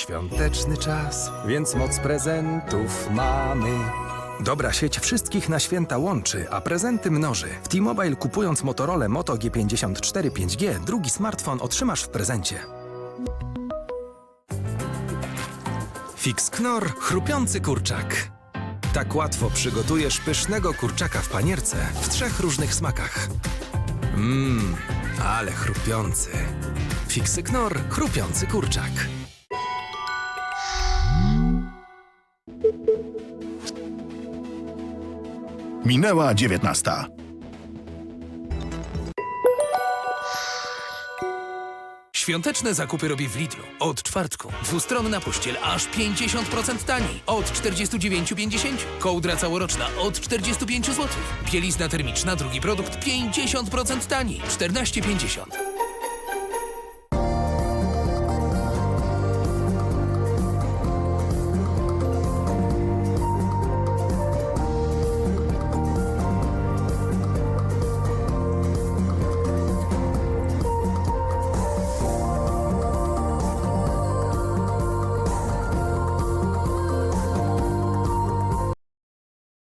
świąteczny czas, więc moc prezentów mamy. Dobra sieć wszystkich na święta łączy, a prezenty mnoży. W T-Mobile kupując Motorola Moto G54 5G, drugi smartfon otrzymasz w prezencie. Fix Knor chrupiący kurczak. Tak łatwo przygotujesz pysznego kurczaka w panierce w trzech różnych smakach. Mmm, ale chrupiący. Fixy Knor chrupiący kurczak. Minęła dziewiętnasta. Świąteczne zakupy robię w Lidlu. Od czwartku. Dwustronna pościel aż 50% taniej. Od 49,50. Kołdra całoroczna od 45 zł. Bielizna termiczna, drugi produkt 50% taniej. 14,50.